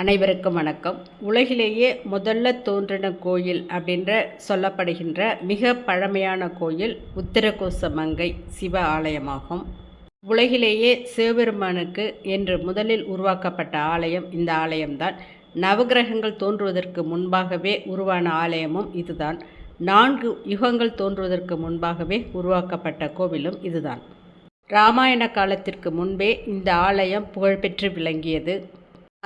அனைவருக்கும் வணக்கம். உலகிலேயே முதல்ல தோன்றின கோயில் அப்படின்ற சொல்லப்படுகின்ற மிக பழமையான கோயில் உத்திரகோசமங்கை சிவ ஆலயமாகும். உலகிலேயே சிவபெருமானுக்கு என்று முதலில் உருவாக்கப்பட்ட ஆலயம் இந்த ஆலயம்தான். நவகிரகங்கள் தோன்றுவதற்கு முன்பாகவே உருவான ஆலயமும் இதுதான். நான்கு யுகங்கள் தோன்றுவதற்கு முன்பாகவே உருவாக்கப்பட்ட கோவிலும் இதுதான். ராமாயண காலத்திற்கு முன்பே இந்த ஆலயம் புகழ்பெற்று விளங்கியது.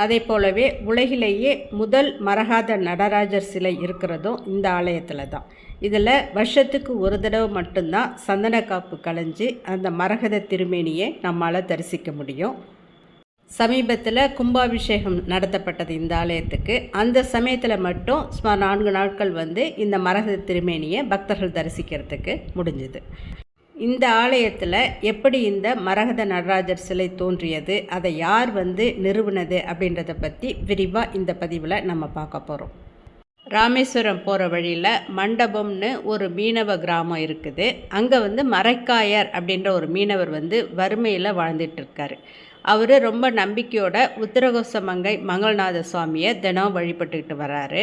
அதே போலவே உலகிலேயே முதல் மரகாத நடராஜர் சிலை இருக்கிறதும் இந்த ஆலயத்தில் தான். இதில் வருஷத்துக்கு ஒரு தடவை மட்டும்தான் சந்தன காப்பு கலைஞ்சு அந்த மரகத திருமேனியை நம்மால் தரிசிக்க முடியும். சமீபத்தில் கும்பாபிஷேகம் நடத்தப்பட்டது இந்த ஆலயத்துக்கு. அந்த சமயத்தில் மட்டும் சுமார் நான்கு நாட்கள் வந்து இந்த மரகத திருமேனியை பக்தர்கள் தரிசிக்கிறதுக்கு முடிஞ்சுது. இந்த ஆலயத்தில் எப்படி இந்த மரகத நடராஜர் சிலை தோன்றியது அதை யார் வந்து நிறுவனது அப்படின்றத பற்றி விரிவாக இந்த பதிவில் நம்ம பார்க்க போகிறோம் ராமேஸ்வரம் போகிற வழியில் மண்டபம்னு ஒரு மீனவ கிராமம் இருக்குது. அங்கே வந்து மரைக்காயர் அப்படின்ற ஒரு மீனவர் வந்து வறுமையில் வாழ்ந்துட்டுருக்காரு அவர் ரொம்ப நம்பிக்கையோட உத்தரகோசமங்கை மங்கள்நாத சுவாமியை தினம் வழிபட்டுக்கிட்டு வராரு.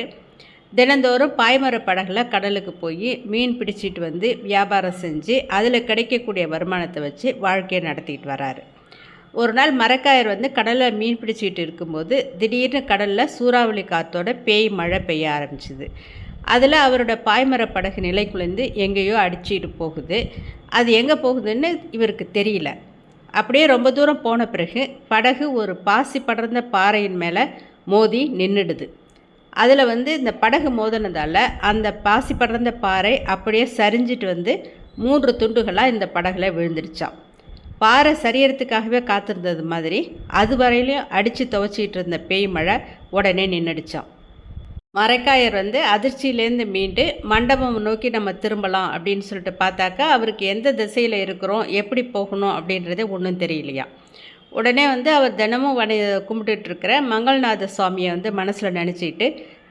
தினந்தோறும் பாய்மர படகுல கடலுக்கு போய் மீன் பிடிச்சிட்டு வந்து வியாபாரம் செஞ்சு அதில் கிடைக்கக்கூடிய வருமானத்தை வச்சு வாழ்க்கையை நடத்திட்டு வராரு. ஒரு நாள் மரக்காயர் வந்து கடலில் மீன் பிடிச்சிக்கிட்டு இருக்கும்போது திடீர்னு கடலில் சூறாவளி காற்றோட பேய் மழை பெய்ய ஆரம்பிச்சுது. அதில் அவரோட பாய்மர படகு நிலை குலைந்து எங்கேயோ அடிச்சிட்டு போகுது. அது எங்கே போகுதுன்னு இவருக்கு தெரியல. அப்படியே ரொம்ப தூரம் போன பிறகு படகு ஒரு பாசி படர்ந்த பாறையின் மேலே மோதி நின்றுடுது அதில் வந்து இந்த படகு மோதினதால் அந்த பாசி படர்ந்த பாறை அப்படியே சரிஞ்சிட்டு வந்து மூன்று துண்டுகளாக இந்த படகுல விழுந்துருச்சான் பாறை சரியறதுக்காகவே காத்திருந்தது மாதிரி அது வரையிலையும் அடித்து துவச்சிக்கிட்டு இருந்த பேய் மழை உடனே நின்றுடுச்சான் மரைக்காயர் வந்து அதிர்ச்சியிலேருந்து மீண்டு மண்டபம் நோக்கி நம்ம திரும்பலாம் அப்படின்னு சொல்லிட்டு பார்த்தாக்கா அவருக்கு எந்த திசையில் இருக்கிறோம் எப்படி போகணும் அப்படின்றதே ஒன்றும் தெரியலையா உடனே வந்து அவர் தினமும் வணி கும்பிட்டுட்ருக்கிற மங்கள்நாத சுவாமியை வந்து மனசில் நினச்சிக்கிட்டு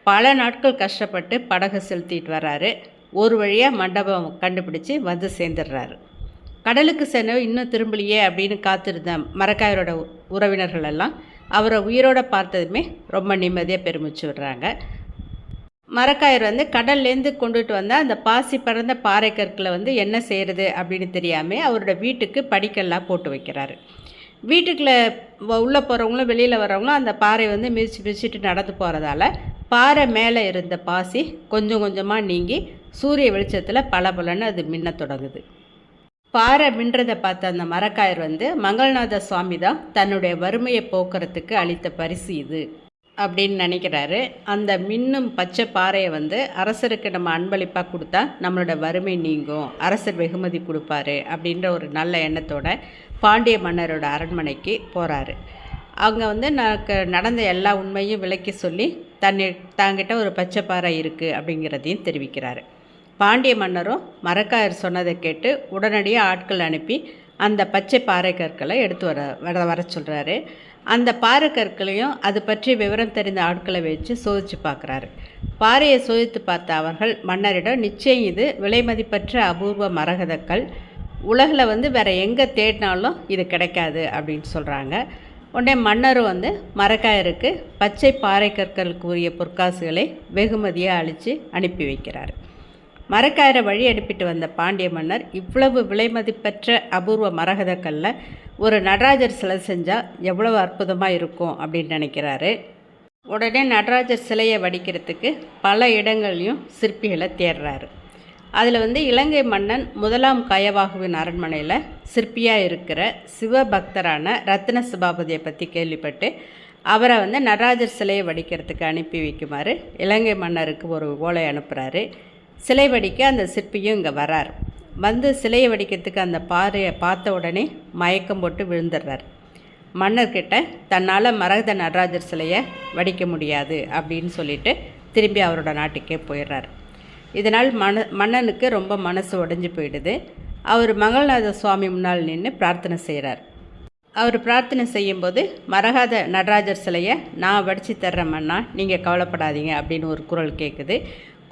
பல நாட்கள் கஷ்டப்பட்டு படகு செலுத்திட்டு வர்றாரு. ஒரு வழியாக மண்டபம் கண்டுபிடிச்சி வந்து சேர்ந்துடுறாரு. கடலுக்கு சென்று இன்னும் திரும்பலையே அப்படின்னு காத்திருந்த மரக்காயரோட உறவினர்கள் எல்லாம் அவரை உயிரோட பார்த்ததுமே ரொம்ப நிம்மதியாக பெருமிச்சு விடுறாங்க. மரக்காயர் வந்து கடல்லேருந்து கொண்டுட்டு வந்தால் அந்த பாசி பறந்த பாறை கற்களை வந்து என்ன செய்கிறது அப்படின்னு தெரியாமல் அவரோட வீட்டுக்கு படிக்கல்லாம் போட்டு வைக்கிறாரு. வீட்டுக்குள்ளே உள்ளே போகிறவங்களும் வெளியில் வரவங்களும் அந்த பாறை வந்து மிதிச்சு மிதிச்சுட்டு நடந்து போகிறதால பாறை மேலே இருந்த பாசி கொஞ்சம் கொஞ்சமாக நீங்கி சூரிய வெளிச்சத்தில் பளபளன்னு அது மின்ன தொடங்குது. பாறை மின்றதை பார்த்த அந்த மரக்காயர் வந்து மங்கள்நாத சுவாமி தான் தன்னுடைய வறுமையை போக்குறதுக்கு அளித்த பரிசு இது. அப்படின்னு நினைக்கிறாரு. அந்த மின்னும் பச்சை பாறையை வந்து அரசருக்கு நம்ம அன்பளிப்பாக கொடுத்தா நம்மளோட வறுமை நீங்கும். அரசர் வெகுமதி கொடுப்பாரு அப்படின்ற ஒரு நல்ல எண்ணத்தோட பாண்டிய மன்னரோட அரண்மனைக்கு போகிறாரு அங்கே வந்து எனக்கு நடந்த எல்லா உண்மையும் விளக்கி சொல்லி தன்னை தாங்கிட்ட ஒரு பச்சை பாறை இருக்குது அப்படிங்கிறதையும் தெரிவிக்கிறாரு. பாண்டிய மன்னரும் மரக்காயர் சொன்னதை கேட்டு உடனடியாக ஆட்கள் அனுப்பி அந்த பச்சை பாறை கற்களை எடுத்து வர வர வர சொல்கிறாரு அந்த பாறை கற்களையும் அது பற்றி விவரம் தெரிந்த ஆட்களை வச்சு சோதித்து பார்க்குறாரு. பாறையை சோதித்து பார்த்த அவர்கள் மன்னரிடம் நிச்சயம் இது விலைமதிப்பற்ற அபூர்வ மரகதக்கல் உலகில் வந்து வேறு எங்கே தேடினாலும் இது கிடைக்காது அப்படின்னு சொல்கிறாங்க உடனே மன்னரும் வந்து மரக்காயருக்கு பச்சை பாறை கற்களுக்கு உரிய பொற்காசுகளை வெகுமதியாக அழித்து அனுப்பி வைக்கிறார். மரக்காயரை வழி அனுப்பிட்டு வந்த பாண்டிய மன்னர் இவ்வளவு விலைமதிப்பற்ற அபூர்வ மரகதக்கல்ல ஒரு நடராஜர் சிலை செஞ்சால் எவ்வளவு அற்புதமாக இருக்கும் அப்படின்னு நினைக்கிறாரு. உடனே நடராஜர் சிலையை வடிக்கிறதுக்கு பல இடங்கள்லையும் சிற்பிகளை தேடுறாரு அதில் வந்து இலங்கை மன்னன் முதலாம் கயவாகுவின் அரண்மனையில் சிற்பியாக இருக்கிற சிவபக்தரான ரத்ன சபாபதியை பற்றி கேள்விப்பட்டு அவரை வந்து நடராஜர் சிலையை வடிக்கிறதுக்கு அனுப்பி வைக்குமாறு இலங்கை மன்னருக்கு ஒரு ஓலை அனுப்புகிறாரு சிலை வடிக்க அந்த சிற்பியும் இங்கே வராரு. வந்து சிலையை வடிக்கிறதுக்கு அந்த பாறையை பார்த்த உடனே மயக்கம் போட்டு விழுந்துடுறார். மன்னர்கிட்ட தன்னால் மரகத நடராஜர் சிலையை வடிக்க முடியாது அப்படின்னு சொல்லிட்டு திரும்பி அவரோட நாட்டுக்கே போயிடுறார். இதனால் மன மன்னனுக்கு ரொம்ப மனசு உடஞ்சி போயிடுது. அவர் மங்கள்நாத சுவாமி முன்னால் நின்று பிரார்த்தனை செய்கிறார் அவர் பிரார்த்தனை செய்யும்போது மரகாத நடராஜர் சிலையை நான் வடித்து தர்றேன் மன்னா நீங்கள் கவலைப்படாதீங்க அப்படின்னு ஒரு குரல் கேட்குது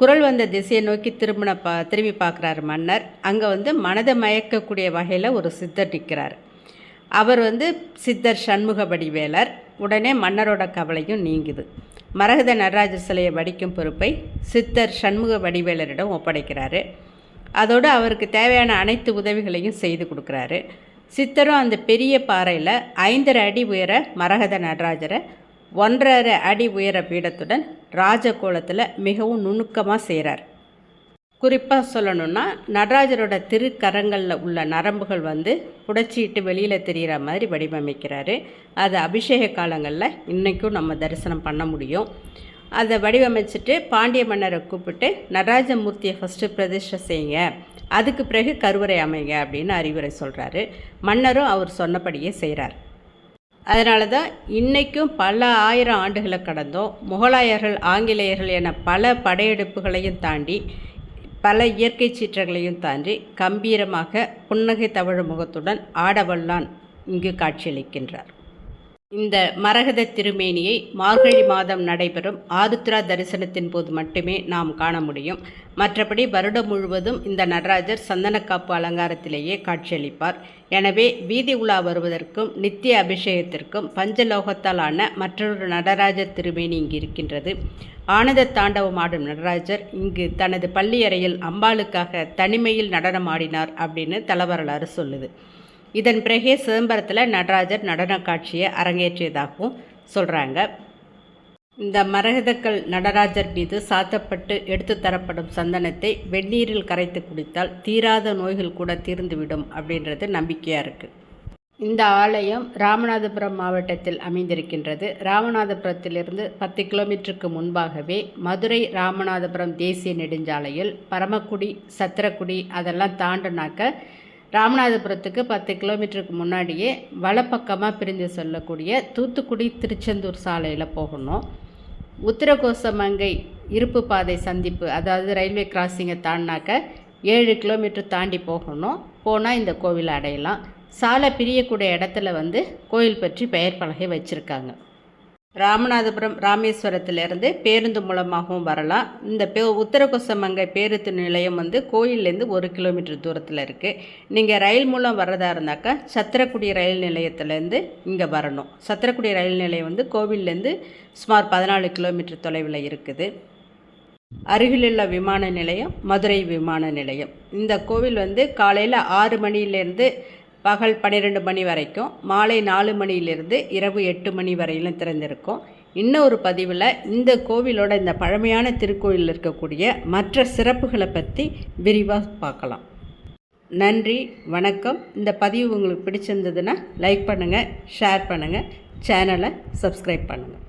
குரல் வந்த திசையை நோக்கி திரும்பின பா திரும்பி பார்க்குறாரு மன்னர். அங்கே வந்து மனதை மயக்கக்கூடிய வகையில் ஒரு சித்தர் நிற்கிறார் அவர் வந்து சித்தர் சண்முக வடிவேலர் உடனே மன்னரோட கவலையும் நீங்குது. மரகத நடராஜர் சிலையை வடிக்கும் பொறுப்பை சித்தர் சண்முக வடிவேலரிடம் ஒப்படைக்கிறாரு. அதோடு அவருக்கு தேவையான அனைத்து உதவிகளையும் செய்து கொடுக்குறாரு. சித்தரும் அந்த பெரிய பாறையில் ஐந்தரை அடி உயர மரகத நடராஜரை ஒன்றரை அடி உயர பீடத்துடன் ராஜகோலத்தில் மிகவும் நுணுக்கமாக செய்கிறார் குறிப்பாக சொல்லணும்னா நடராஜரோட திருக்கரங்களில் உள்ள நரம்புகள் வந்து புடைச்சிட்டு வெளியில் தெரிகிற மாதிரி வடிவமைக்கிறாரு. அது அபிஷேக காலங்களில் இன்றைக்கும் நம்ம தரிசனம் பண்ண முடியும். அதை வடிவமைச்சிட்டு பாண்டிய மன்னரை கூப்பிட்டு நடராஜ மூர்த்தியை ஃபஸ்ட்டு பிரதிஷ்டை செய்யுங்க. அதுக்கு பிறகு கருவறை அமைங்க அப்படின்னு அறிவுரை சொல்கிறாரு மன்னரும் அவர் சொன்னபடியே செய்கிறார் அதனால தான் இன்றைக்கும் பல ஆயிரம் ஆண்டுகளை கடந்தோம். முகலாயர்கள் ஆங்கிலேயர்கள் என பல படையெடுப்புகளையும் தாண்டி பல இயற்கை சீற்றங்களையும் தாண்டி கம்பீரமாக புன்னகை தவழ முகத்துடன் ஆடவல்லான் இங்கு காட்சியளிக்கின்றார். இந்த மரகத திருமேனியை மார்கழி மாதம் நடைபெறும் ஆருத்ரா தரிசனத்தின் போது மட்டுமே நாம் காண முடியும். மற்றபடி வருடம் முழுவதும் இந்த நடராஜர் சந்தனக்காப்பு அலங்காரத்திலேயே காட்சியளிப்பார். எனவே வீதி உலா வருவதற்கும் நித்திய அபிஷேகத்திற்கும் பஞ்சலோகத்தால் ஆன மற்றொரு நடராஜர் திருமேனி இங்கு இருக்கின்றது. ஆனந்த தாண்டவம் ஆடும் நடராஜர் இங்கு தனது பள்ளியறையில் அம்பாளுக்காக தனிமையில் நடனம் ஆடினார் அப்படின்னு தலவரலாறு சொல்லுது. இதன் பிறகே சிதம்பரத்தில் நடராஜர் நடன காட்சியை அரங்கேற்றியதாகவும் சொல்கிறாங்க இந்த மரகதக்கல் நடராஜர் மீது சாத்தப்பட்டு எடுத்து தரப்படும் சந்தனத்தை வெந்நீரில் கரைத்து குடித்தால் தீராத நோய்கள் கூட தீர்ந்துவிடும் அப்படின்றது நம்பிக்கையாக இருக்குது இந்த ஆலயம் ராமநாதபுரம் மாவட்டத்தில் அமைந்திருக்கின்றது. ராமநாதபுரத்திலிருந்து பத்து கிலோமீட்டருக்கு முன்பாகவே மதுரை ராமநாதபுரம் தேசிய நெடுஞ்சாலையில் பரமக்குடி சத்திரக்குடி அதெல்லாம் தாண்டினாக்க ராமநாதபுரத்துக்கு பத்து கிலோமீட்டருக்கு முன்னாடியே வலப்பக்கமாக பிரிந்து செல்லக்கூடிய தூத்துக்குடி திருச்செந்தூர் சாலையில் போகணும். உத்தரகோசமங்கை இருப்பு பாதை சந்திப்பு அதாவது ரயில்வே கிராசிங்கை தாண்டினாக்க ஏழு கிலோமீட்டர் தாண்டி போகணும். போனால் இந்த கோவிலை அடையலாம். சாலை பிரியக்கூடிய இடத்துல வந்து கோயில் பற்றி பெயர் பலகை வச்சுருக்காங்க. ராமநாதபுரம் ராமேஸ்வரத்திலேருந்து பேருந்து மூலமாகவும் வரலாம். இந்த பே உத்தரகொசமங்கை பேருந்து நிலையம் வந்து கோயிலேருந்து ஒரு கிலோமீட்டர் தூரத்தில் இருக்குது நீங்கள் ரயில் மூலம் வர்றதா இருந்தாக்கா சத்திரக்குடி ரயில் நிலையத்துலேருந்து இங்கே வரணும். சத்திரக்குடி ரயில் நிலையம் வந்து கோவில்லேருந்து சுமார் பதினாலு கிலோமீட்டர் தொலைவில் இருக்குது. அருகிலுள்ள விமான நிலையம் மதுரை விமான நிலையம். இந்த கோவில் வந்து காலையில் ஆறு மணிலேருந்து பகல் பன்னிரெண்டு மணி வரைக்கும் மாலை நாலு மணியிலிருந்து இரவு எட்டு மணி வரையிலும் திறந்திருக்கும். இன்னொரு பதிவில் இந்த கோவிலோட இந்த பழமையான திருக்கோயிலில் இருக்கக்கூடிய மற்ற சிறப்புகளை பற்றி விரிவாக பார்க்கலாம். நன்றி வணக்கம். இந்த பதிவு உங்களுக்கு பிடிச்சிருந்ததுன்னா லைக் பண்ணுங்கள் ஷேர் பண்ணுங்கள் சேனலை சப்ஸ்கிரைப் பண்ணுங்கள்